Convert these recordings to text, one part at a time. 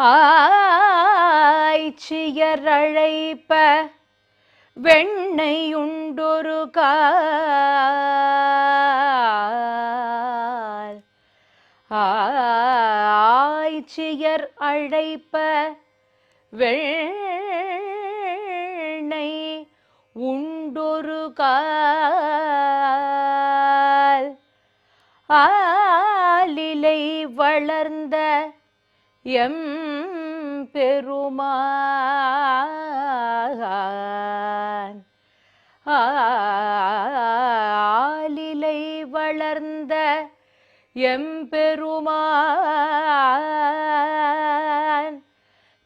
ஆய்ச்சியர் அழைப்ப வெண்ணை உண்டொரு கால். ஆய்ச்சியர் அழைப்ப வெண்ணை உண்டொரு கால். ஆலிலை வளர்ந்த எம் பெருமான் ஆலிலை வளர்ந்த எம்பெருமான்.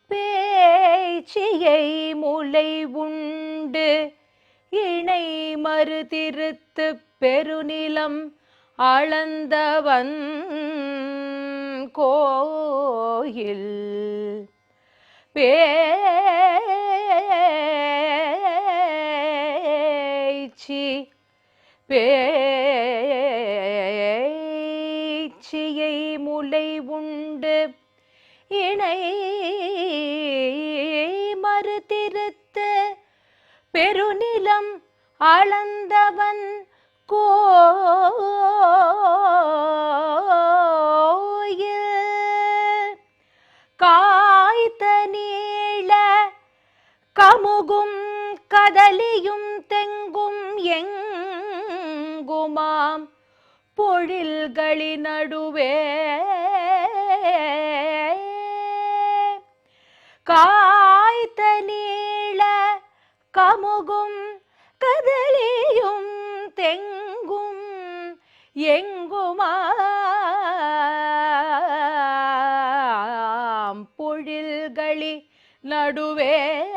பேச்சியை முலை உண்டு இணை மறுதிருத்து பெருநிலம் அளந்தவன் கோயில். பேச்சி பேச்சியை முலை உண்டு. இணை மறுதிருத்த பெருநிலம் அளந்தவன் கோ கமுகும் கதலியும் தெங்கும் எங்குமாம்? பொழில்களின் நடுவே. காய்த்த நீள கமுகும் கதலியும் தெங்கும் எங்குமாம்? பொழில்களி நடுவே.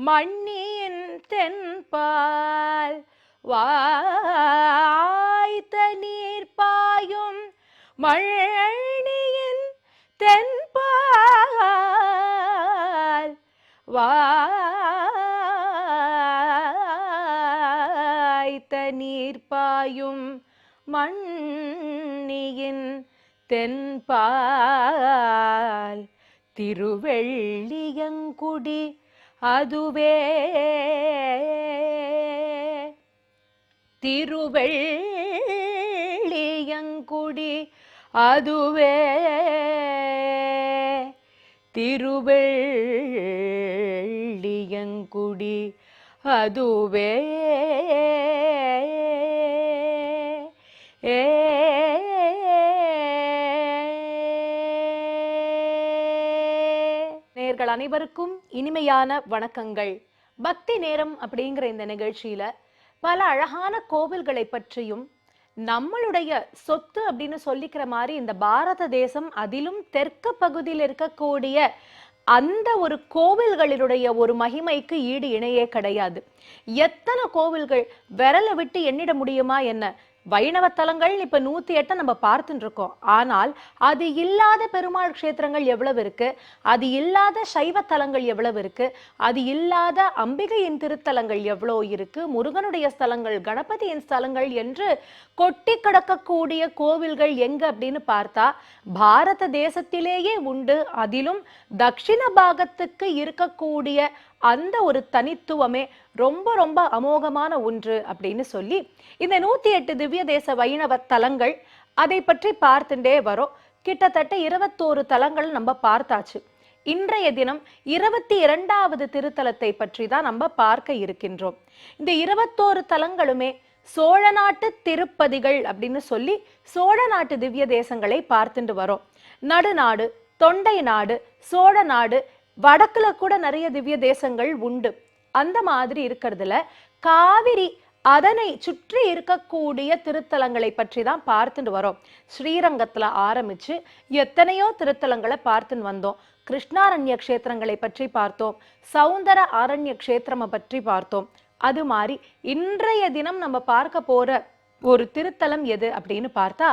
மண்ணியின் தென்பால் வாய்த்த நீர் பாயும் மழணியின் தென்பால் வாய்த்த நீர் பாயும் மண்ணியின் தென்பால் திருவெள்ளியங்குடி அதுவே திருவெள்ளியங்குடி அதுவே திருவெள்ளியங்குடி அதுவே நேர்கள் அனைவருக்கும் இனிமையான வணக்கங்கள். பக்தி நேரம் அப்படிங்கிற இந்த நிகழ்ச்சியில பல அழகான கோவில்களை பற்றியும் நம்மளுடைய சொத்து அப்படின்னு சொல்லிக்கிற மாதிரி இந்த பாரத தேசம் அதிலும் தெற்கு பகுதியில் இருக்கக்கூடிய அந்த ஒரு கோவில்களினுடைய ஒரு மகிமைக்கு ஈடு இணையே கிடையாது. எத்தனை கோவில்கள் விரலை விட்டு எண்ணிட முடியுமா என்ன? வைணவ தலங்கள் இப்ப நூத்தி எட்டை நம்ம பார்த்துட்டு இருக்கோம். ஆனால் அது இல்லாத பெருமாள் க்ஷேத்திரங்கள் எவ்வளவு இருக்கு? அது இல்லாத சைவ தலங்கள் எவ்வளவு இருக்கு? அது இல்லாத அம்பிகையின் திருத்தலங்கள் எவ்வளோ இருக்கு? முருகனுடைய ஸ்தலங்கள் கணபதியின் ஸ்தலங்கள் என்று கொட்டி கிடக்கக்கூடிய கோவில்கள் எங்க அப்படின்னு பார்த்தா பாரத தேசத்திலேயே உண்டு. அதிலும் தக்ஷிண பாகத்துக்கு இருக்கக்கூடிய அந்த ஒரு தனித்துவமே ரொம்ப ரொம்ப அமோகமான ஒன்று அப்படின்னு சொல்லி இந்த நூத்தி எட்டு திவ்ய தேச வைணவ தலங்கள் அதை பற்றி பார்த்துட்டே வரோம். கிட்டத்தட்ட இருபத்தோரு தலங்கள் நம்ம பார்த்தாச்சு. இன்றைய தினம் இருபத்தி இரண்டாவது திருத்தலத்தை பற்றி தான் நம்ம பார்க்க இருக்கின்றோம். இந்த இருபத்தோரு தலங்களுமே சோழ நாட்டு திருப்பதிகள் அப்படின்னு சொல்லி சோழ நாட்டு திவ்ய தேசங்களை பார்த்துட்டு வரோம். நடுநாடு தொண்டை நாடு சோழ நாடு வடக்குல கூட நிறைய திவ்ய தேசங்கள் உண்டு. அந்த மாதிரி இருக்கிறதுல காவிரி அதனை சுற்றி இருக்கக்கூடிய திருத்தலங்களை பற்றி தான் பார்த்துட்டு வரோம். ஸ்ரீரங்கத்துல ஆரம்பிச்சு எத்தனையோ திருத்தலங்களை பார்த்துன்னு வந்தோம். கிருஷ்ணாரண்ய க்ஷேத்திரங்களை பற்றி பார்த்தோம். சௌந்தர ஆரண்ய க்ஷேத்திரமை பற்றி பார்த்தோம். அது மாதிரி இன்றைய தினம் நம்ம பார்க்க போற ஒரு திருத்தலம் எது அப்படின்னு பார்த்தா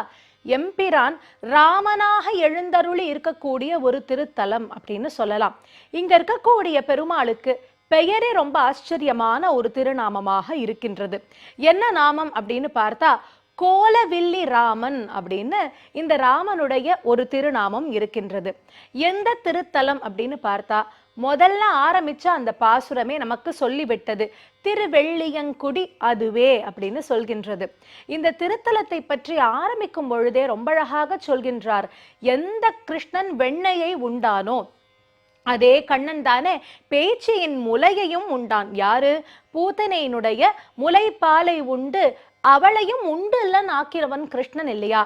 எம்பிரான் ராமனாக எழுந்தருளி இருக்கக்கூடிய ஒரு திருத்தலம் அப்படின்னு சொல்லலாம். இங்க இருக்கக்கூடிய பெருமாளுக்கு பெயரே ரொம்ப ஆச்சரியமான ஒரு திருநாமமாக இருக்கின்றது. என்ன நாமம் அப்படின்னு பார்த்தா கோலவில்லி ராமன் அப்படின்னு இந்த ராமனுடைய ஒரு திருநாமம் இருக்கின்றது. எந்த திருத்தலம் அப்படின்னு பார்த்தா முதல்ல ஆரம்பிச்ச அந்த பாசுரமே நமக்கு சொல்லிவிட்டது. திருவெள்ளியங்குடி அதுவே அப்படின்னு சொல்கின்றது. இந்த திருத்தலத்தை பற்றி ஆரம்பிக்கும் பொழுதே ரொம்ப அழகாக சொல்கின்றார். எந்த கிருஷ்ணன் வெண்ணையை உண்டானோ அதே கண்ணன் தானே பேச்சியின் முலையையும் உண்டான். யாரு? பூத்தனையினுடைய முலைப்பாலை உண்டு அவளையும் உண்டு இல்லைன்னு ஆக்கிறவன் கிருஷ்ணன் இல்லையா?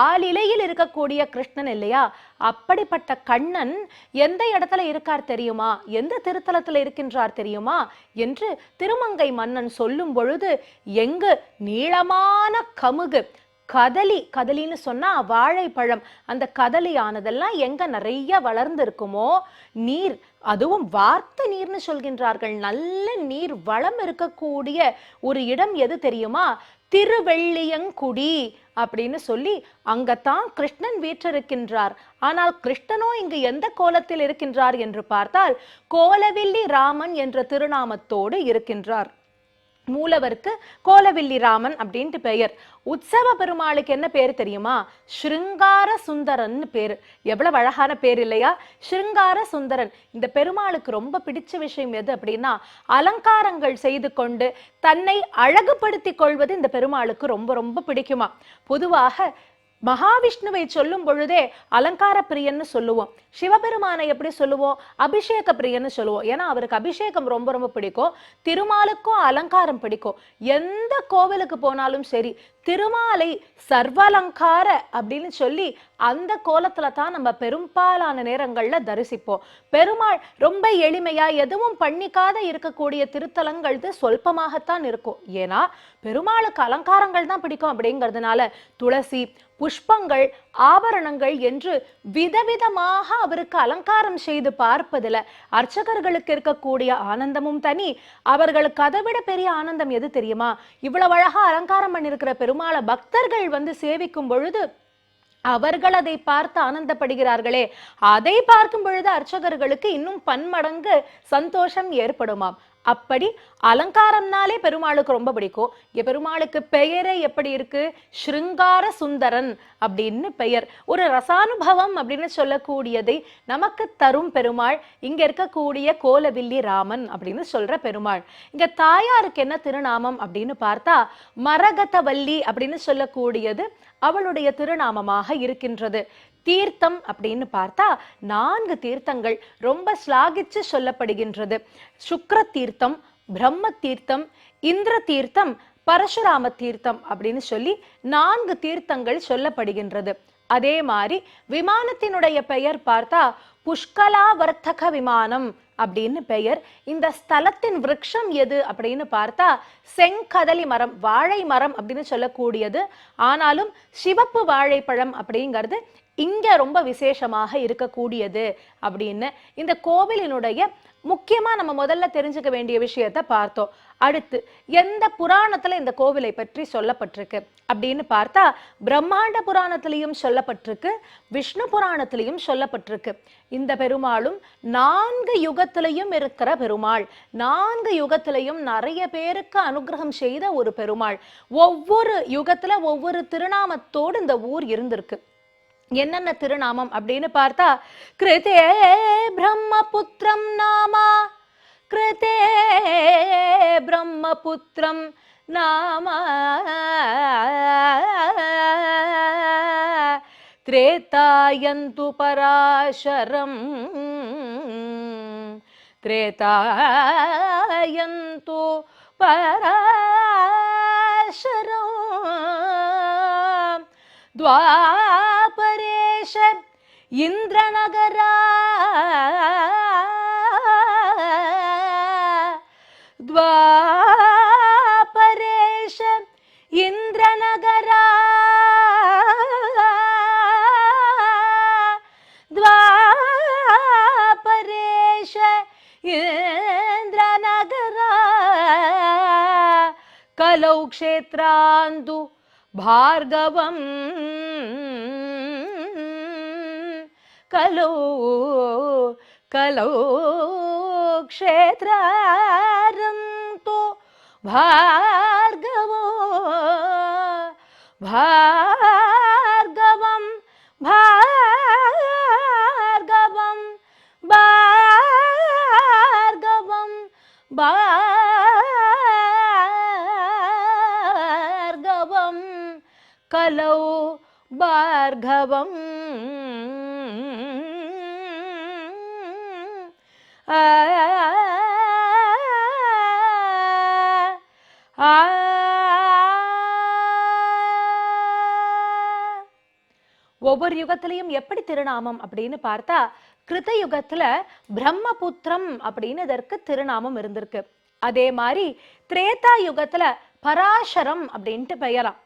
ஆளிலையில் இருக்கக்கூடிய கிருஷ்ணன் இல்லையா? அப்படிப்பட்ட கண்ணன் எந்த இடத்துல இருக்கார் தெரியுமா? எந்த திருத்தலத்தில் இருக்கின்றார் தெரியுமா? என்று திருமங்கை மன்னன் சொல்லும் பொழுது எங்கு நீளமான கமுகு கதலி கதலின்னு சொன்னால் வாழைப்பழம். அந்த கதலியானதெல்லாம் எங்கே நிறைய வளர்ந்து இருக்குமோ நீர் அதுவும் வார்த்த நீர்னு சொல்கின்றார்கள். நல்ல நீர் வளம் இருக்கக்கூடிய ஒரு இடம் எது தெரியுமா? திருவெள்ளியங்குடி அப்படின்னு சொல்லி அங்கத்தான் கிருஷ்ணன் வீற்றிருக்கின்றார். ஆனால் கிருஷ்ணனோ இங்கு எந்த கோலத்தில் இருக்கின்றார் என்று பார்த்தால் கோலவில்லி ராமன் என்ற திருநாமத்தோடு இருக்கின்றார். மூலவருக்கு கோலவில்லி ராமன் அப்படின்ட்டு பெயர். உற்சவ பெருமாளுக்கு என்ன பேர் தெரியுமா? ஸ்ருங்கார சுந்தரன் பேர். எவ்வளவு அழகான பேர் இல்லையா? ஸ்ருங்கார சுந்தரன். இந்த பெருமாளுக்கு ரொம்ப பிடிச்ச விஷயம் எது அப்படின்னா அலங்காரங்கள் செய்து கொண்டு தன்னை அழகுபடுத்திக் கொள்வது இந்த பெருமாளுக்கு ரொம்ப ரொம்ப பிடிக்குமா. பொதுவாக மகாவிஷ்ணுவை சொல்லும் பொழுதே அலங்கார பிரியன்னு சொல்லுவோம். சிவபெருமானை எப்படி சொல்லுவோம்? அபிஷேக பிரியன்னு சொல்லுவோம். ஏன்னா அவருக்கு அபிஷேகம் ரொம்ப ரொம்ப பிடிக்கும். திருமாலுக்கும் அலங்காரம் பிடிக்கும். எந்த கோவிலுக்கு போனாலும் சரி திருமாலை சர்வலங்கார அப்படின்னு சொல்லி அந்த கோலத்துல தான் நம்ம பெரும்பாலான நேரங்கள்ல தரிசிப்போம். பெருமாள் ரொம்ப எளிமையா எதுவும் பண்ணிக்காத இருக்கக்கூடிய திருத்தலங்கள் சொல்பமாகத்தான் இருக்கும். ஏன்னா பெருமாளுக்கு அலங்காரங்கள் தான் பிடிக்கும் அப்படிங்கிறதுனால துளசி புஷ்பங்கள் ஆபரணங்கள் என்று விதவிதமாக அவருக்கு அலங்காரம் செய்து பார்ப்பதுல அர்ச்சகர்களுக்கு இருக்கக்கூடிய ஆனந்தமும் தனி. அவர்களுக்கு அதை விட பெரிய ஆனந்தம் எது தெரியுமா? இவ்வளவு அழகா அலங்காரம் பண்ணிருக்கிற பெருமாளை பக்தர்கள் வந்து சேவிக்கும் பொழுது அவர்கள் அதை பார்த்து ஆனந்தப்படுகிறார்களே. அதை பார்க்கும் பொழுது அர்ச்சகர்களுக்கு இன்னும் பன்மடங்கு சந்தோஷம் ஏற்படுமாம். அப்படி அலங்காரம்னாலே பெருமாளுக்கு ரொம்ப பிடிக்கும். இங்கே பெருமாளுக்கு பெயரே எப்படி இருக்கு? ஸ்ருங்கார சுந்தரன் அப்படின்னு பெயர். ஒரு ரசானுபவம் அப்படின்னு சொல்லக்கூடியதை நமக்கு தரும் பெருமாள். இங்க இருக்கக்கூடிய கோலவில்லி ராமன் அப்படின்னு சொல்ற பெருமாள். இங்க தாயாருக்கு என்ன திருநாமம் அப்படின்னு பார்த்தா மரகதவல்லி அப்படின்னு சொல்லக்கூடியது அவளுடைய திருநாமமாக இருக்கின்றது. தீர்த்தம் அப்படின்னு பார்த்தா நான்கு தீர்த்தங்கள் ரொம்ப ஸ்லாகிச்சு சொல்லப்படுகின்றது. சுக்ர தீர்த்தம் பிரம்ம தீர்த்தம் இந்திர தீர்த்தம் பரசுராம தீர்த்தம் அப்படின்னு சொல்லி நான்கு தீர்த்தங்கள் சொல்லப்படுகின்றது. அதே மாதிரி விமானத்தினுடைய பெயர் பார்த்தா புஷ்கலாவர்த்தக விமானம் அப்படின்னு பெயர். இந்த ஸ்தலத்தின் விரக்ஷம் எது அப்படின்னு பார்த்தா செங்கதலி மரம் வாழை மரம் அப்படின்னு சொல்லக்கூடியது. ஆனாலும் சிவப்பு வாழைப்பழம் அப்படிங்கிறது இங்கே ரொம்ப விசேஷமாக இருக்கக்கூடியது அப்படின்னு இந்த கோவிலினுடைய முக்கியமாக நம்ம முதல்ல தெரிஞ்சுக்க வேண்டிய விஷயத்த பார்த்தோம். அடுத்து எந்த புராணத்தில் இந்த கோவிலை பற்றி சொல்லப்பட்டிருக்கு அப்படின்னு பார்த்தா பிரம்மாண்ட புராணத்திலையும் சொல்லப்பட்டிருக்கு விஷ்ணு புராணத்திலையும் சொல்லப்பட்டிருக்கு. இந்த பெருமாளும் நான்கு யுகத்திலையும் இருக்கிற பெருமாள். நான்கு யுகத்திலையும் நிறைய பேருக்கு அனுகிரகம் செய்த ஒரு பெருமாள். ஒவ்வொரு யுகத்தில் ஒவ்வொரு திருநாமத்தோடு இந்த ஊர் இருந்திருக்கு. என்னென்ன திருநாமம் அப்படின்னு பார்த்தா கிருதே பிரம்மபுத்திரம் நாமா கிருதே பிரம்மபுத்திரம் நாமா. த்ரேதாயந்து பராசரம் த்ரேதாயந்து பராசரம் துவா ದೇಶ ಇಂದ್ರನಗರ. ದ್ವಾಪರೇಶ ಇಂದ್ರನಗರ. ದ್ವಾಪರೇಶ ಇಂದ್ರನಗರ. ಕಲೌ ಕ್ಷೇತ್ರಾಂದು ಭಾರ್ಗವಂ കലോ കലോ ക്ഷേത്രം ഭാർഗവോ ഭാർഗവം ഭാർഗവം ഭാർഗവം ഭാർഗവം കലോ ഭാർഗവം. ஒவ்வொரு யுகத்திலையும் எப்படி திருநாமம் அப்படின்னு பார்த்தா கிருத யுகத்துல பிரம்மபுத்திரம் அப்படின்னு இதற்கு திருநாமம் இருந்திருக்கு. அதே மாதிரி திரேதா யுகத்துல பராசரம் அப்படின்ட்டு பெயராம்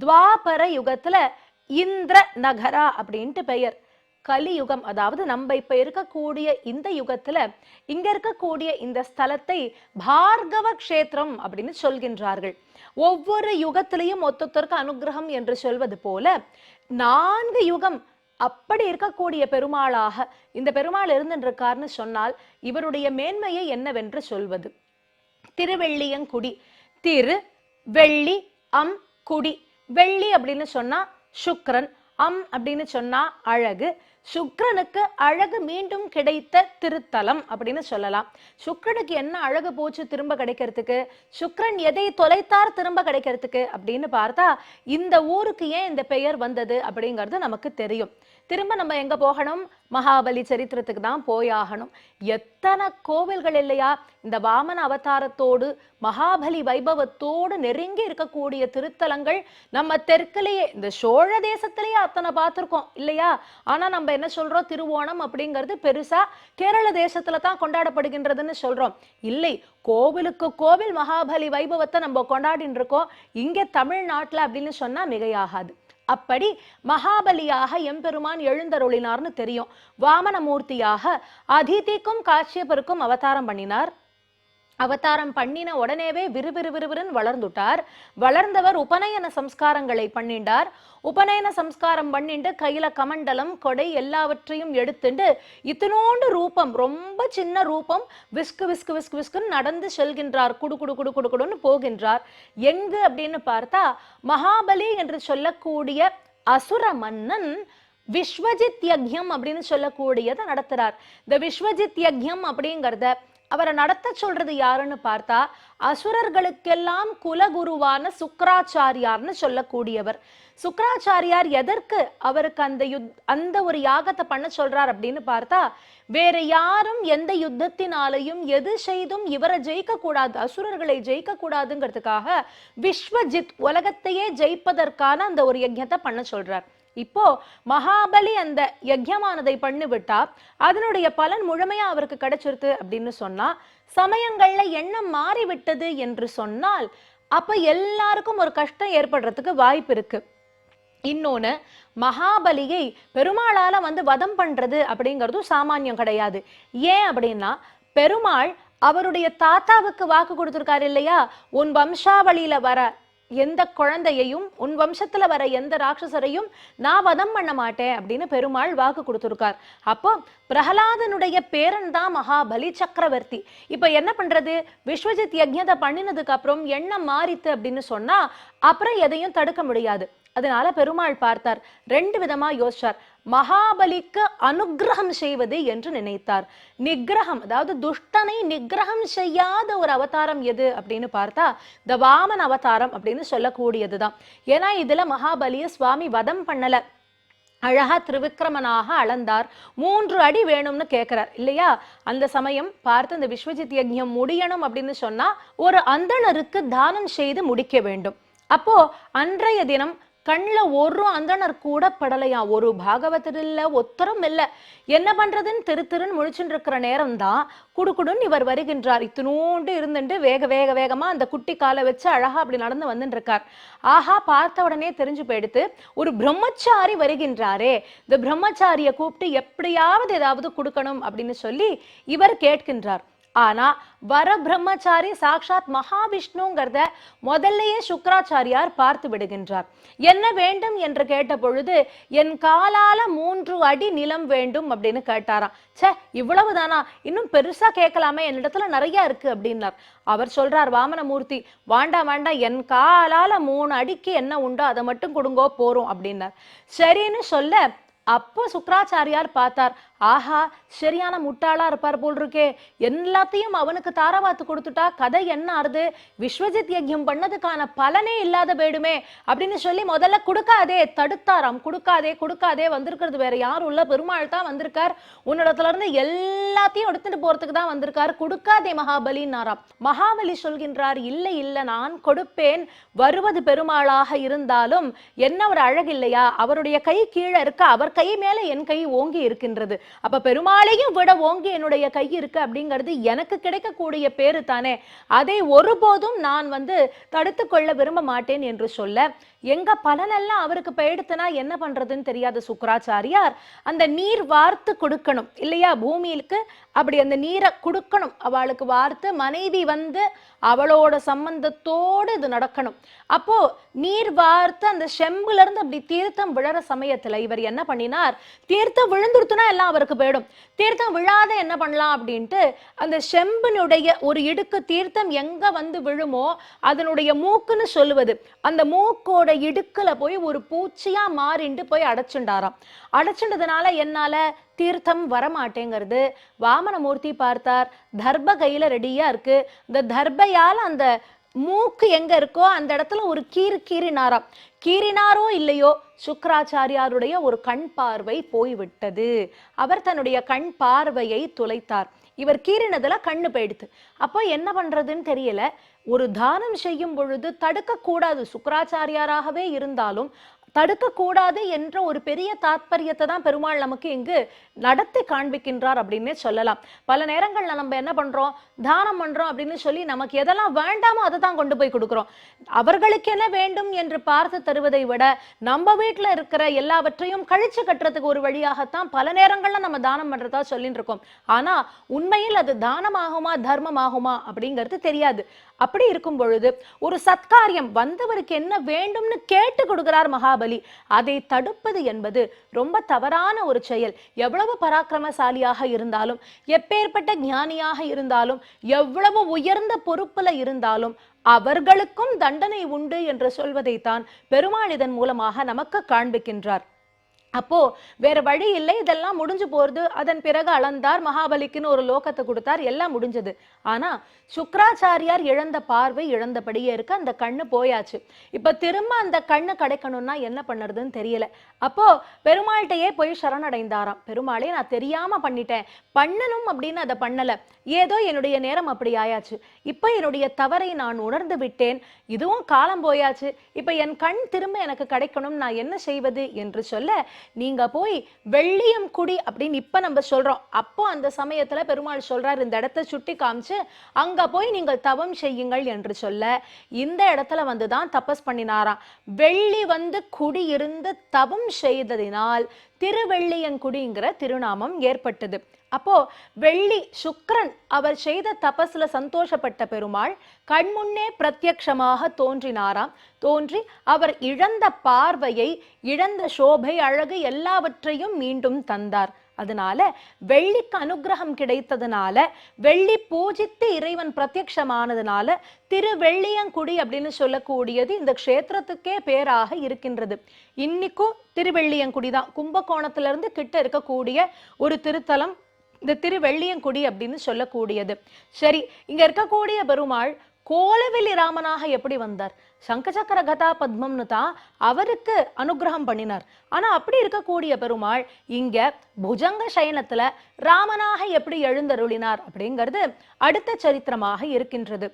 துவாபர யுகத்துல இந்திர நகரா அப்படின்ட்டு பெயர். கலியுகம் அதாவது நம்ம இப்ப இருக்கக்கூடிய இந்த யுகத்துல இங்க இருக்கக்கூடிய இந்த ஸ்தலத்தை பார்கவ கஷேத்திரம் அப்படின்னு சொல்கின்றார்கள். ஒவ்வொரு யுகத்திலையும் ஒத்தொத்தருக்கு அனுகிரகம் என்று சொல்வது போல நான்கு யுகம் அப்படி இருக்கக்கூடிய பெருமாளாக இந்த பெருமாள் இருந்துருக்காருன்னு சொன்னால் இவருடைய மேன்மையை என்னவென்று சொல்வது? திருவெள்ளியங்குடி. திரு வெள்ளி அம் குடி. வெள்ளி அப்படின்னு சொன்னா சுக்ரன் அம் அப்படின்னு சொன்னா அழகு. சுக்ரனுக்கு அழகு மீண்டும் கிடைத்த திருத்தலம் அப்படின்னு சொல்லலாம். சுக்கரனுக்கு என்ன அழகு போச்சு திரும்ப கிடைக்கிறதுக்கு? சுக்கரன் எதை தொலைத்தார் திரும்ப கிடைக்கிறதுக்கு? அப்படின்னு பார்த்தா இந்த ஊருக்கு ஏன் இந்த பெயர் வந்தது அப்படிங்கிறது நமக்கு தெரியும். திரும்ப நம்ம எங்க போகணும்? மகாபலி சரித்திரத்துக்கு தான் போயாகணும் எத்தனை கோவில்கள் இல்லையா? இந்த வாமன அவதாரத்தோடு மகாபலி வைபவத்தோடு நெருங்கி இருக்கக்கூடிய திருத்தலங்கள் நம்ம தெற்குலேயே இந்த சோழ தேசத்திலேயே அத்தனை பார்த்துருக்கோம் இல்லையா? ஆனா நம்ம என்ன சொல்றோம்? திருவோணம் அப்படிங்கிறது பெருசா கேரள தேசத்துல தான் கொண்டாடப்படுகின்றதுன்னு சொல்றோம். இல்லை கோவிலுக்கு கோவில் மகாபலி வைபவத்தை நம்ம கொண்டாடின்னு இருக்கோம். இங்கே தமிழ்நாட்டில் அப்படின்னு சொன்னால் மிகையாகாது. அப்படி மகாபலியாக எம்பெருமான் எழுந்தருளினார்னு தெரியும். வாமனமூர்த்தியாக அதிதிக்கும் காட்சியப்பருக்கும் அவதாரம் பண்ணினார். அவதாரம் பண்ணின உடனேவே விறுவிறுவிறுவிறுன்னு வளர்ந்துட்டார். வளர்ந்தவர் உபநயன சம்ஸ்காரங்களை பண்ணிண்டார். உபநயன சம்ஸ்காரம் பண்ணிட்டு கையில கமண்டலம் கொடை எல்லாவற்றையும் எடுத்துண்டு இத்தினோண்டு ரூபம் ரொம்ப சின்ன ரூபம் விஸ்கு விஸ்கு விஸ்கு விஸ்குன்னு நடந்து செல்கின்றார். குடு குடு குடு குடு குடுன்னு போகின்றார். எங்கு அப்படின்னு பார்த்தா மகாபலி என்று சொல்லக்கூடிய அசுர மன்னன் விஸ்வஜித் யக்ஞம் அப்படின்னு சொல்லக்கூடியதை நடத்துறார். இந்த விஸ்வஜித் யக்ஞம் அப்படிங்கிறத அவரை நடத்த சொல்றது யாருன்னு பார்த்தா அசுரர்களுக்கெல்லாம் குலகுருவான சுக்கராச்சாரியார்னு சொல்லக்கூடியவர். சுக்கராச்சாரியார் எதற்கு அவருக்கு அந்த யுத் அந்த ஒரு யாகத்தை பண்ண சொல்றார் அப்படின்னு பார்த்தா வேற யாரும் எந்த யுத்தத்தினாலையும் எது செய்தும் இவரை ஜெயிக்க கூடாது அசுரர்களை ஜெயிக்க கூடாதுங்கிறதுக்காக விஸ்வஜித் உலகத்தையே ஜெயிப்பதற்கான அந்த ஒரு யஜ்ஞத்தை பண்ண சொல்றார். இப்போ மகாபலி அந்த யஜ்யமானதை பண்ணிவிட்டா அதனுடைய பலன் முழுமையா அவருக்கு கிடைச்சிருது அப்படின்னு சொன்னா சமயங்கள்ல எண்ணம் மாறிவிட்டது என்று சொன்னால் அப்ப எல்லாருக்கும் ஒரு கஷ்டம் ஏற்படுறதுக்கு வாய்ப்பு இருக்கு. இன்னொன்று மகாபலியை பெருமாளால் வந்து வதம் பண்ணுறது அப்படிங்கிறதும் சாமானியம் கிடையாது. ஏன் அப்படின்னா பெருமாள் அவருடைய தாத்தாவுக்கு வாக்கு கொடுத்துருக்காரு இல்லையா? உன் வம்சாவளியில் வர எந்த குழந்தையையும் உன் வம்சத்துல வர எந்த ராட்சசரையும் நான் வதம் பண்ண மாட்டேன் அப்படின்னு பெருமாள் வாக்கு கொடுத்துருக்கார். அப்போ பிரகலாதனுடைய பேரன் தான் மகாபலி சக்கரவர்த்தி. இப்ப என்ன பண்றது? விஸ்வஜித் யஜ்ஞத்தை பண்ணினதுக்கு அப்புறம் என்ன மாறித்து அப்படின்னு சொன்னா அப்புறம் எதையும் தடுக்க முடியாது. அதனால பெருமாள் பார்த்தார். ரெண்டு விதமா யோசிச்சார். மகாபலிக்கு அனுக்கிரகம் செய்வது என்று நினைத்தார். நிகிரகம் அதாவது துஷ்டனை நிகிரகம் செய்யாத ஒரு அவதாரம் எது அப்படின்னு பார்த்தா இந்த வாமன் அவதாரம் அப்படின்னு சொல்லக்கூடியதுதான். ஏன்னா இதுல மகாபலிய சுவாமி வதம் பண்ணல. அழகா திருவிக்ரமனாக அளந்தார். மூன்று அடி வேணும்னு கேட்கிறார் இல்லையா? அந்த சமயம் பார்த்து இந்த விஸ்வஜித் யஜ்யம் முடியணும் அப்படின்னு சொன்னா ஒரு அந்தணருக்கு தானம் செய்து முடிக்க வேண்டும். அப்போ அன்றைய தினம் கண்ணில் ஒரு அந்தணர் கூட படலையா? ஒரு பாகவதர் இல்லை ஒத்தரம் இல்லை. என்ன பண்றதுன்னு தெரு தெருன்னு முழிச்சுட்டு இருக்கிற நேரம் தான் குடுக்குடுன்னு இவர் வருகின்றார். இத்தினோண்டு இருந்துட்டு வேக வேக வேகமாக அந்த குட்டி காலை வச்சு அழகா அப்படி நடந்து வந்துட்டு இருக்கார் ஆஹா பார்த்த உடனே தெரிஞ்சு போயிடுத்து ஒரு பிரம்மச்சாரி வருகின்றாரே. இந்த பிரம்மச்சாரியை கூப்பிட்டு எப்படியாவது ஏதாவது கொடுக்கணும் அப்படின்னு சொல்லி இவர் கேட்கின்றார். ஆனா வர பிரம்மச்சாரி சாக்ஷாத் மகாவிஷ்ணுங்கிறத முதல்லயே சுக்கராச்சாரியார் பார்த்து விடுகின்றார். என்ன வேண்டும் என்று கேட்ட பொழுது என் காலால மூன்று அடி நிலம் வேண்டும் அப்படின்னு கேட்டாராம். ச்சே இவ்வளவுதானா? இன்னும் பெருசா கேட்கலாமே என்னிடத்துல நிறைய இருக்கு அப்படின்னார். அவர் சொல்றார் வாமனமூர்த்தி வாண்டா வேண்டாம் என் காலால மூணு அடிக்கு என்ன உண்டோ அதை மட்டும் கொடுங்கோ போறோம் அப்படின்னார். சரின்னு சொல்ல அப்போ சுக்கராச்சாரியார் பார்த்தார். ஆஹா சரியான முட்டாளா இருப்பார் போல் இருக்கே எல்லாத்தையும் அவனுக்கு தாரவாத்து கொடுத்துட்டா கதை என்ன ஆறுது? விஸ்வஜித் யஜ்யம் பண்ணதுக்கான பலனே இல்லாத போயிடுமே அப்படின்னு சொல்லி முதல்ல கொடுக்காதே தடுத்தாராம். கொடுக்காதே கொடுக்காதே வந்திருக்கிறது வேற யாரும் உள்ள பெருமாள் தான் வந்திருக்கார். உன்னிடத்துல இருந்து எல்லாத்தையும் எடுத்துட்டு போறதுக்கு தான் வந்திருக்கார். கொடுக்காதே மகாபலின்னாராம். மகாபலி சொல்கின்றார் இல்லை இல்லை நான் கொடுப்பேன். வருவது பெருமாளாக இருந்தாலும் என்ன ஒரு அழகில்லையா? அவருடைய கை கீழே இருக்க? அவர் கை மேல என் கை ஓங்கி இருக்கின்றது. அப்ப பெருமாளையும் விட ஓங்கி என்னுடைய கை இருக்கு அப்படிங்கிறது எனக்கு கிடைக்கக்கூடிய பேரு தானே. அதை ஒருபோதும் நான் வந்து தடுத்து கொள்ள விரும்ப மாட்டேன் என்று சொல்ல எங்க பலனெல்லாம் அவருக்கு போயிடுத்துனா என்ன பண்றதுன்னு தெரியாத சுக்கராச்சாரியார் அந்த நீர் வார்த்து கொடுக்கணும் இல்லையா? பூமியிலுக்கு அப்படி அந்த நீரை கொடுக்கணும். அவளுக்கு வார்த்து மனைவி வந்து அவளோட சம்பந்தத்தோடு இது நடக்கணும். அப்போ நீர் வார்த்து அந்த செம்புல இருந்து அப்படி தீர்த்தம் விழற சமயத்துல இவர் என்ன பண்ணினார்? தீர்த்தம் விழுந்துருத்துனா எல்லாம் அவருக்கு போயிடும். தீர்த்தம் விழாத என்ன பண்ணலாம் அப்படின்ட்டு அந்த செம்பினுடைய ஒரு இடுக்கு தீர்த்தம் எங்க வந்து விழுமோ அதனுடைய மூக்குன்னு சொல்லுவது. அந்த மூக்கோட இடுக்குல போய் ஒரு பூச்சியா மாறிண்டு போய் அடைச்சுண்டாராம். அடைச்சுண்டதுனால என்னால தீர்த்தம் வரமாட்டேங்கிறது. வாமனமூர்த்தி பார்த்தார். தர்ப கையில ரெடியா இருக்கு. இந்த தர்பையால அந்த மூக்கு எங்க இருக்கோ அந்த இடத்துல ஒரு கீறு கீறினாராம். கீறினாரோ இல்லையோ சுக்கராச்சாரியாருடைய ஒரு கண் பார்வை போய்விட்டது. அவர் தன்னுடைய கண் பார்வையை துளைத்தார். இவர் கீறினதுல கண்ணு போயிடுது. அப்போ என்ன பண்றதுன்னு தெரியல. ஒரு தானம் செய்யும் பொழுது தடுக்கக்கூடாது. சுக்கராச்சாரியாராகவே இருந்தாலும் தடுக்கக்கூடாது என்ற ஒரு பெரிய தாத்பரியத்தை தான் பெருமாள் நமக்கு இங்கு நடத்தி காண்பிக்கின்றார் அப்படின்னே சொல்லலாம். பல நேரங்கள்ல நம்ம என்ன பண்றோம்? தானம் பண்றோம் அப்படின்னு சொல்லி நமக்கு எதெல்லாம் வேண்டாமோ அதை தான் கொண்டு போய் கொடுக்குறோம். அவர்களுக்கு என்ன வேண்டும் என்று பார்த்து தருவதை விட நம்ம வீட்டில் இருக்கிற எல்லாவற்றையும் கழிச்சு கட்டுறதுக்கு ஒரு வழியாகத்தான் பல நேரங்கள்ல நம்ம தானம் பண்றதா சொல்லிட்டு இருக்கோம். ஆனா உண்மையில் அது தானமாகுமா தர்மமாகுமா அப்படிங்கிறது தெரியாது. அப்படி இருக்கும் பொழுது ஒரு சத்காரியம் வந்தவருக்கு என்ன வேண்டும்னு கேட்டு கொடுக்கிறார் மகாபலி அதை தடுப்பது என்பது ரொம்ப தவறான ஒரு செயல். எவ்வளவு பராக்கிரமசாலியாக இருந்தாலும் எப்பேற்பட்ட ஞானியாக இருந்தாலும் எவ்வளவு உயர்ந்த பொறுப்புல இருந்தாலும் அவர்களுக்கும் தண்டனை உண்டு என்று சொல்வதைத்தான் பெருமாள் இதன் மூலமாக நமக்கு காண்பிக்கின்றார். அப்போ வேற வழி இல்லை இதெல்லாம் முடிஞ்சு போறது. அதன் பிறகு அளந்தார் மகாபலிக்குன்னு ஒரு லோகத்தை கொடுத்தார் எல்லாம் முடிஞ்சது. ஆனா சுக்கராச்சாரியார் இழந்த பார்வை இழந்தபடியே இருக்கு அந்த கண்ணு போயாச்சு. இப்ப திரும்ப அந்த கண்ணு கிடைக்கணும்னா என்ன பண்ணுறதுன்னு தெரியல. அப்போ பெருமாள்கிட்டயே போய் சரணடைந்தாராம். பெருமாளே நான் தெரியாம பண்ணிட்டேன். பண்ணணும் அப்படின்னு அதை பண்ணல. ஏதோ என்னுடைய நேரம் அப்படி ஆயாச்சு. இப்ப என்னுடைய தவறை நான் உணர்ந்து விட்டேன். இதுவும் காலம் போயாச்சு. இப்ப என் கண் திரும்ப எனக்கு கிடைக்கணும். நான் என்ன செய்வது? என்று சொல்ல நீங்க போய் வெள்ளியம் குடி அப்படின்னு இப்ப நம்ம சொல்றோம். அப்போ அந்த சமயத்துல பெருமாள் சொல்றாரு இந்த இடத்த சுட்டி காமிச்சு அங்க போய் நீங்கள் தவம் செய்யுங்கள் என்று சொல்ல இந்த இடத்துல வந்துதான் தபஸ் பண்ணினாராம். வெள்ளி வந்து குடியிருந்து தவம் செய்ததினால் திருவெள்ளியங்குடிங்கிற திருநாமம் ஏற்பட்டது. அப்போ வெள்ளி சுக்ரன் அவர் செய்த தபஸ்ல சந்தோஷப்பட்ட பெருமாள் கண்முன்னே பிரத்யக்ஷமாக தோன்றினாராம். தோன்றி அவர் இழந்த பார்வையை இழந்த சோபை அழகு எல்லாவற்றையும் மீண்டும் தந்தார். அதனால வெள்ளிக்கு அனுகிரகம் கிடைத்ததுனால வெள்ளி பூஜித்து இறைவன் பிரத்யக்ஷமானதுனால திருவெள்ளியங்குடி அப்படின்னு சொல்லக்கூடியது இந்த க்ஷேத்திரத்துக்கே பேராக இருக்கின்றது. இன்னைக்கும் திருவெள்ளியங்குடி தான். கும்பகோணத்திலிருந்து கிட்ட இருக்கக்கூடிய ஒரு திருத்தலம் இந்த திருவெள்ளியங்குடி அப்படின்னு சொல்லக்கூடியது. சரி இங்க இருக்கக்கூடிய பெருமாள் கோலவெளி ராமனாக எப்படி வந்தார்? சங்கசக்கர கதா பத்மம்னு தான் அவருக்கு அனுகிரகம் பண்ணினார். ஆனா அப்படி இருக்கக்கூடிய பெருமாள் இங்க புஜங்க சயனத்துல ராமனாக எப்படி எழுந்தருளினார் அப்படிங்கிறது அடுத்த சரித்திரமாக இருக்கின்றது.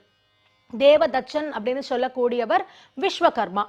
தேவதச்சன் அப்படின்னு சொல்லக்கூடியவர் விஸ்வகர்மா.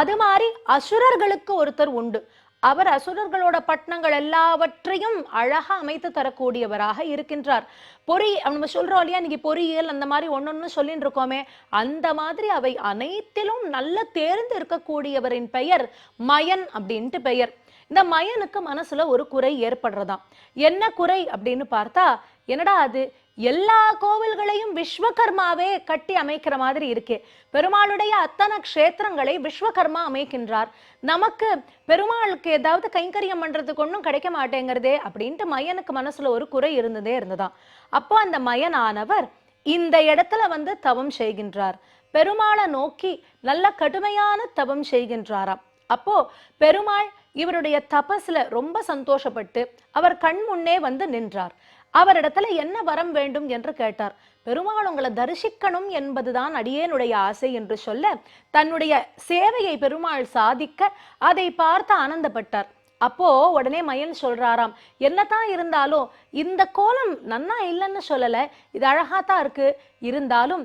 அது மாதிரி அசுரர்களுக்கு ஒருத்தர் உண்டு. அவர் அசுரர்களோட பட்டணங்கள் எல்லாவற்றையும் அழகாக அமைத்து தரக்கூடியவராக இருக்கின்றார். பொறி நம்ம சொல்றோம் இல்லையா இன்னைக்கு பொறியியல் அந்த மாதிரி ஒன்னொன்னு சொல்லிட்டு இருக்கோமே அந்த மாதிரி அவை அனைத்திலும் நல்ல தேர்ந்து இருக்கக்கூடியவரின் பெயர் மயன் அப்படின்ட்டு பெயர். இந்த மயனுக்கு மனசுல ஒரு குறை ஏற்படுறதாம். என்ன குறை அப்படின்னு பார்த்தா என்னடா அது? எல்லா கோவில்களையும் விஸ்வகர்மாவே கட்டி அமைக்கிற மாதிரி இருக்கே. பெருமாளுடைய அத்தனை க்ஷேத்திரங்களை விஸ்வகர்மா அமைக்கின்றார். நமக்கு பெருமாளுக்கு ஏதாவது கைங்கரியம் பண்றதுக்கு ஒன்றும் கிடைக்க மாட்டேங்கிறதே அப்படின்ட்டு மயனுக்கு மனசுல ஒரு குறை இருந்ததே இருந்ததாம். அப்போ அந்த மயனானவர் இந்த இடத்துல வந்து தவம் செய்கின்றார். பெருமாளை நோக்கி நல்ல கடுமையான தவம் செய்கின்றாராம். அப்போ பெருமாள் இவருடைய தபஸ்ல ரொம்ப சந்தோஷப்பட்டு அவர் கண் முன்னே வந்து நின்றார். அவரிடத்துல என்ன வரம் வேண்டும் என்று கேட்டார். பெருமாள் உங்களை தரிசிக்கணும் என்பதுதான் அடியேனுடைய ஆசை என்று சொல்ல தன்னுடைய சேவையை பெருமாள் சாதிக்க அதை பார்த்து ஆனந்தப்பட்டார். அப்போ உடனே மயன் சொல்றாராம் என்னதான் இருந்தாலும் இந்த கோலம் நன்னா இல்லைன்னு சொல்லல இது அழகாத்தான் இருக்கு. இருந்தாலும்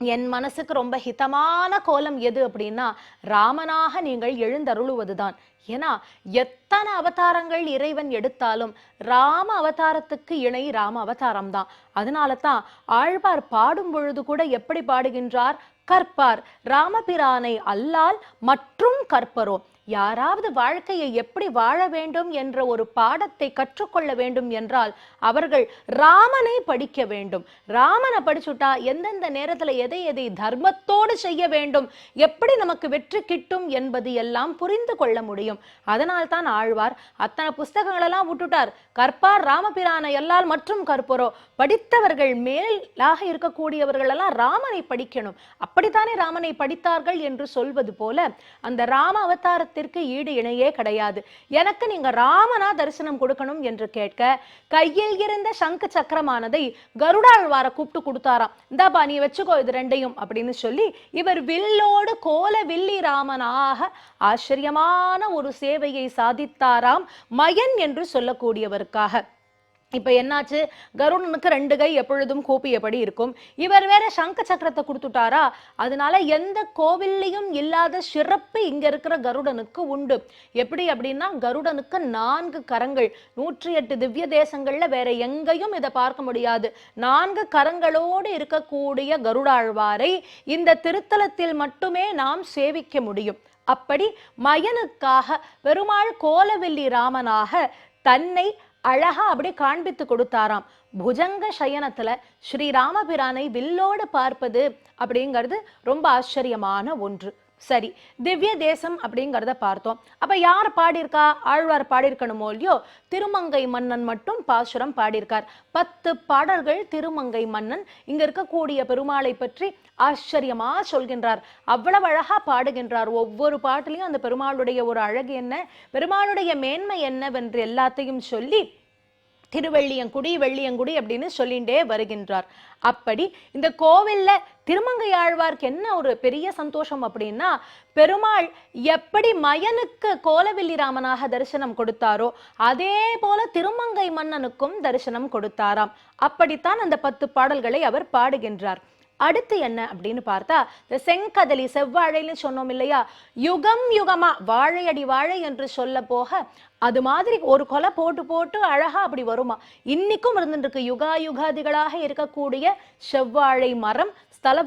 என் மனசுக்கு ரொம்ப ஹிதமான கோலம் எது அப்படின்னா ராமனாக நீங்கள் எழுந்தருளுவதுதான். ஏன்னா எத்தனை அவதாரங்கள் இறைவன் எடுத்தாலும் ராம அவதாரத்துக்கு இணை ராம அவதாரம் தான் அதனால தான் ஆழ்வார் பாடும் பொழுது கூட எப்படி பாடுகின்றார்? கற்பார் ராமபிரானை அல்லால் மற்றும் கற்பரோ. யாராவது வாழ்க்கையை எப்படி வாழ வேண்டும் என்ற ஒரு பாடத்தை கற்றுக்கொள்ள வேண்டும் என்றால் அவர்கள் ராமனை படிக்க வேண்டும். ராமனை படிச்சுட்டா எந்தெந்த நேரத்துல எதை எதை தர்மத்தோடு செய்ய வேண்டும் எப்படி நமக்கு வெற்றி கிட்டும் என்பது எல்லாம் புரிந்து கொள்ள முடியும். அதனால் தான் ஆழ்வார் அத்தனை புஸ்தகங்களெல்லாம் விட்டுட்டார். கற்பார் ராமபிரானை எல்லால் மற்றும் கற்பரோ படித்தவர்கள் மேலாக இருக்கக்கூடியவர்கள் எல்லாம் ராமனை படிக்கணும். அப்படித்தானே ராமனை படித்தார்கள் என்று சொல்வது போல அந்த ராம அவதாரத்தை அவதாரத்திற்கு ஈடு இணையே கிடையாது. எனக்கு நீங்க ராமனா தரிசனம் கொடுக்கணும் என்று கேட்க கையில் இருந்த சங்கு சக்கரமானதை கருடாழ்வார கூப்பிட்டு கொடுத்தாராம். இந்தாப்பா நீ வச்சுக்கோ இது ரெண்டையும் அப்படின்னு சொல்லி இவர் வில்லோடு கோல வில்லி ராமனாக ஆச்சரியமான ஒரு சேவையை சாதித்தாராம் மயன் என்று சொல்லக்கூடியவருக்காக. இப்போ என்னாச்சு? கருடனுக்கு ரெண்டு கை எப்பொழுதும் கூப்பியபடி இருக்கும். இவர் வேற சங்க சக்கரத்தை கொடுத்துட்டாரா? அதனால எந்த கோவில்லையும் இல்லாத சிறப்பு இங்க இருக்கிற கருடனுக்கு உண்டு. எப்படி அப்படின்னா கருடனுக்கு நான்கு கரங்கள். நூற்றி எட்டு திவ்ய தேசங்கள்ல வேற எங்கேயும் இதை பார்க்க முடியாது. நான்கு கரங்களோடு இருக்கக்கூடிய கருடாழ்வாரை இந்த திருத்தலத்தில் மட்டுமே நாம் சேவிக்க முடியும். அப்படி மயனுக்காக பெருமாள் கோலவில்லி ராமனாக தன்னை அழகா அப்படியே காண்பித்து கொடுத்தாராம். புஜங்க சயனத்துல ஸ்ரீ ராமபிரானை வில்லோடு பார்ப்பது அப்படிங்கிறது ரொம்ப ஆச்சரியமான ஒன்று. சரி திவ்ய தேசம் அப்படிங்கிறத பார்த்தோம். அப்ப யார் பாடியிருக்கா? ஆழ்வார் பாடியிருக்கணுமோ இல்லையோ திருமங்கை மன்னன் மட்டும் பாசுரம் பாடியிருக்கார். பத்து பாடல்கள் திருமங்கை மன்னன் இங்க இருக்கக்கூடிய பெருமாளை பற்றி ஆச்சரியமா சொல்கின்றார். அவ்வளவு அழகா பாடுகின்றார். ஒவ்வொரு பாட்டிலையும் அந்த பெருமாளுடைய ஒரு அழகு என்ன? பெருமாளுடைய மேன்மை என்னவென்று எல்லாத்தையும் சொல்லி திருவெள்ளியங்குடி வெள்ளியங்குடி அப்படின்னு சொல்லிண்டே வருகின்றார். அப்படி இந்த கோவில்ல திருமங்கை ஆழ்வார்க்கு என்ன ஒரு பெரிய சந்தோஷம் அப்படின்னா பெருமாள் எப்படி மயனுக்கு கோலவில்லி ராமனாக தரிசனம் கொடுத்தாரோ அதே போல திருமங்கை மன்னனுக்கும் தரிசனம் கொடுத்தாராம். அப்படித்தான் அந்த பத்து பாடல்களை அவர் பாடுகின்றார். அடுத்து என்ன அப்படின்னு பார்த்தா இந்த செங்கதலி செவ்வாழைன்னு சொன்னோம் இல்லையா? யுகம் யுகமா வாழையடி வாழை என்று சொல்ல போக அது மாதிரி ஒரு கொலை போட்டு போட்டு அழகா அப்படி வருமா? இன்னைக்கும் இருந்துட்டு இருக்கு. யுகா யுகாதிகளாக இருக்கக்கூடிய செவ்வாழை மரம் ஸ்தல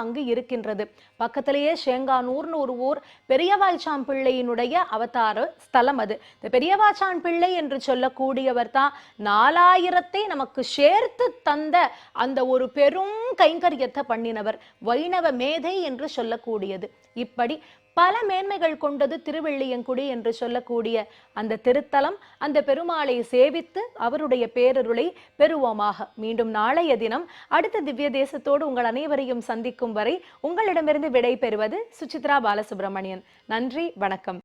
அங்கு இருக்கின்றது. பக்கத்திலேயே சேங்கானூர்னு ஒரு ஊர் பெரியவாய்ச்சான் பிள்ளையினுடைய அவதார ஸ்தலம் அது. இந்த பெரியவாச்சான் பிள்ளை என்று சொல்லக்கூடியவர் தான் நாலாயிரத்தை நமக்கு சேர்த்து தந்த அந்த ஒரு பெரும் கைங்கரியத்தை பண்ணினவர். வைணவ மேதை என்று சொல்லக்கூடியது. இப்படி பல மேன்மைகள் கொண்டது திருவெள்ளியங்குடி என்று சொல்லக்கூடிய அந்த திருத்தலம் அந்த பெருமாளை சேவித்து அவருடைய பேரருளை பெறுவோமாக. மீண்டும் நாளைய தினம் அடுத்த திவ்ய தேசத்தோடு உங்கள் அனைவரையும் சந்திக்கும் வரை உங்களிடமிருந்து விடை பெறுவது சுசித்ரா பாலசுப்ரமணியன். நன்றி வணக்கம்.